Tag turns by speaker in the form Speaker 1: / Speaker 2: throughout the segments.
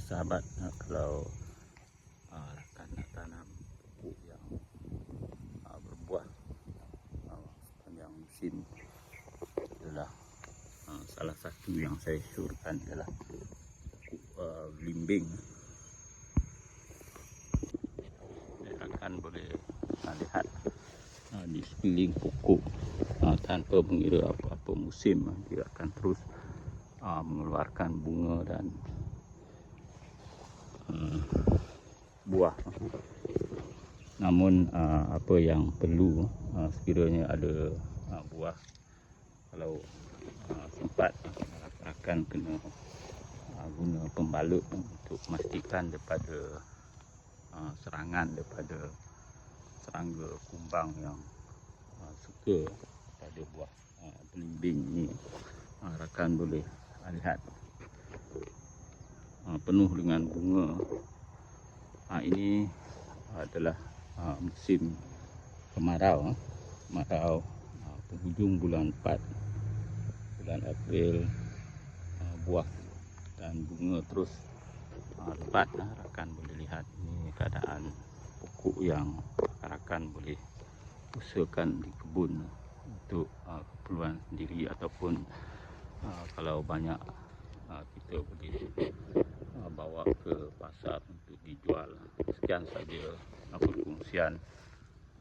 Speaker 1: sahabat uh, kalau uh, rakan nak tanam pokok yang uh, berbuah uh, sepanjang musim adalah uh, salah satu yang saya syorkan adalah pokok uh, belimbing. Rakan boleh uh, lihat uh, di sekeliling pokok uh, tanpa mengira apa-apa musim dia akan terus uh, mengeluarkan bunga dan uh, buah. Namun uh, apa yang perlu uh, sekiranya ada uh, buah kalau uh, sempat akan kena uh, guna pembalut untuk memastikan daripada uh, serangan daripada serangga kumbang yang uh, suka pada buah uh, belimbing ni uh, rakan boleh lihat. Uh, penuh dengan bunga uh, ini adalah uh, musim kemarau kemarau uh, penghujung bulan 4 bulan April uh, buah dan bunga terus uh, lebat uh, rakan boleh lihat. Ini keadaan pokok yang rakan boleh usahakan di kebun untuk uh, keperluan sendiri ataupun uh, kalau banyak uh, kita boleh uh, bawa Sekian saja uh, perkongsian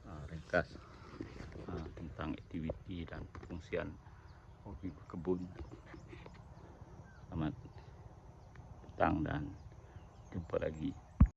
Speaker 1: uh, ringkas uh, tentang aktiviti dan perkongsian hobi berkebun. Selamat petang dan jumpa lagi.